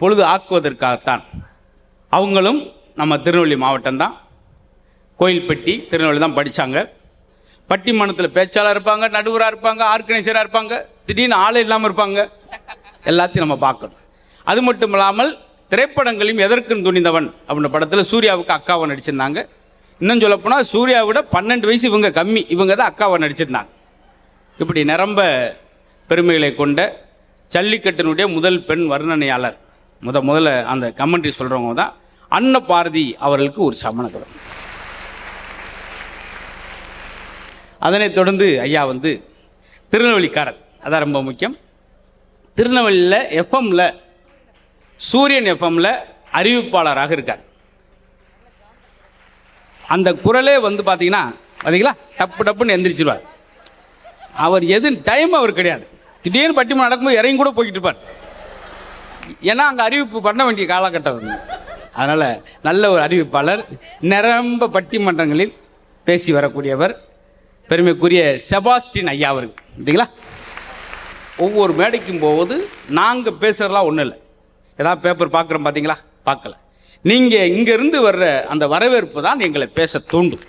பொழுது ஆக்குவதற்காகத்தான் அவங்களும் நம்ம திருநெல்வேலி மாவட்டம்தான். கோயில்பட்டி திருநெல்வேலி தான் படித்தாங்க பட்டிமன்றத்தில் பேச்சாளர் இருப்பாங்க நடுவராக இருப்பாங்க ஆர்கனைசராக இருப்பாங்க. திடீர்னு ஆளே இல்லாமல் இருப்பாங்க. எல்லாத்தையும் நம்ம பார்க்கணும். அது மட்டும் இல்லாமல் திரைப்படங்களையும் எதற்கும் துணிந்தவன் அப்படின்ற படத்தில் சூர்யாவுக்கு அக்காவை நடிச்சிருந்தாங்க. இன்னும் சொல்லப்போனால் சூர்யாவை விட பன்னெண்டு வயசு இவங்க கம்மி. இவங்க தான் அக்காவை நடிச்சிருந்தாங்க. இப்படி நிரம்ப பெருமைகளை கொண்ட ஜல்லிக்கட்டினுடைய முதல் பெண் வர்ணனையாளர் முத முதல்ல அந்த கமெண்ட்ரி சொல்கிறவங்க தான் அன்ன பாரதி அவர்களுக்கு ஒரு சமணகரம் அதனைத் தொடர்ந்து ஐயா வந்து திருநெல்வேலிக்காரர். அதான் ரொம்ப முக்கியம். திருநெல்வேலியில் எஃப்எம்ல சூரியன் எஃப்எம்ல அறிவிப்பாளராக இருக்கார். அந்த குரலே வந்து பார்த்தீங்கன்னா பார்த்தீங்களா டப்பு டப்புன்னு எந்திரிச்சிருவார். அவர் எது டைம் அவர் கிடையாது. திடீர்னு பட்டிமன்றம் நடக்கும்போது இறங்கி கூட போய்கிட்டு இருப்பார். ஏன்னா அங்கே அறிவிப்பு பண்ண வேண்டிய காலகட்டம் அதனால் நல்ல ஒரு அறிவிப்பாளர் நிரம்ப பட்டிமன்றங்களில் பேசி வரக்கூடியவர் பெருமைக்குரிய செபாஸ்டின் ஐயா அவர்கள். இல்லைங்களா ஒவ்வொரு மேடைக்கும் போவது நாங்கள் பேசுகிறலாம் ஒன்றும் இல்லை. ஏதாவது பேப்பர் பார்க்குறோம் பார்த்தீங்களா பார்க்கல நீங்கள் இங்கேருந்து வர்ற அந்த வரவேற்பு தான் எங்களை பேச தூண்டும்.